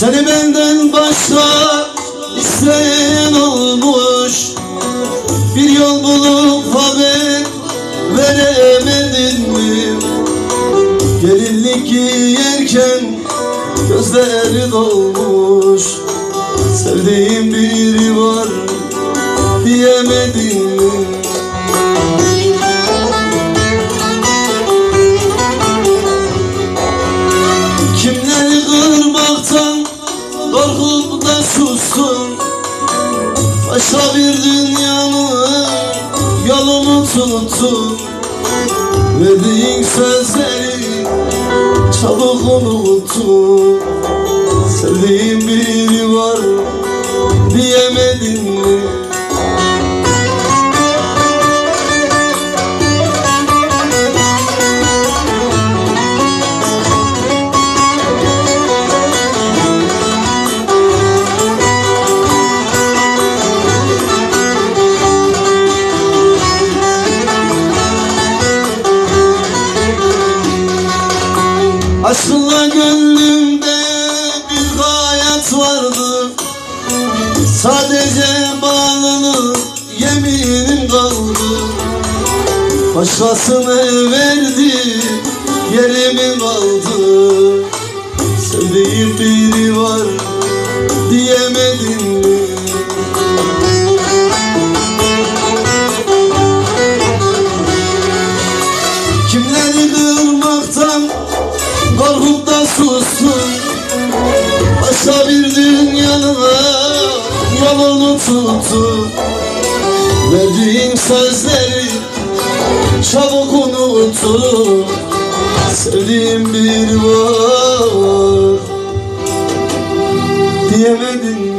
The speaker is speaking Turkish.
Seni benden başka isteyen olmuş. Bir yol bulup haber veremedin mi? Gelinlik giyerken gözleri dolmuş. Sevdiğim biri var diyemedin sustun Başka bir dünyanın yolunu tuttun Verdiğin sözleri çabuk unuttun Sevdiğin biri var Aslında gönlümde bir hayat vardı. Sadece bağlanıp yeminim kaldı. Başkasına verdi susun Başka bir dünyada yolunu tuttu. Verdiğim sözleri çabuk unuttu. Sevdiğim bir var. Diyemedim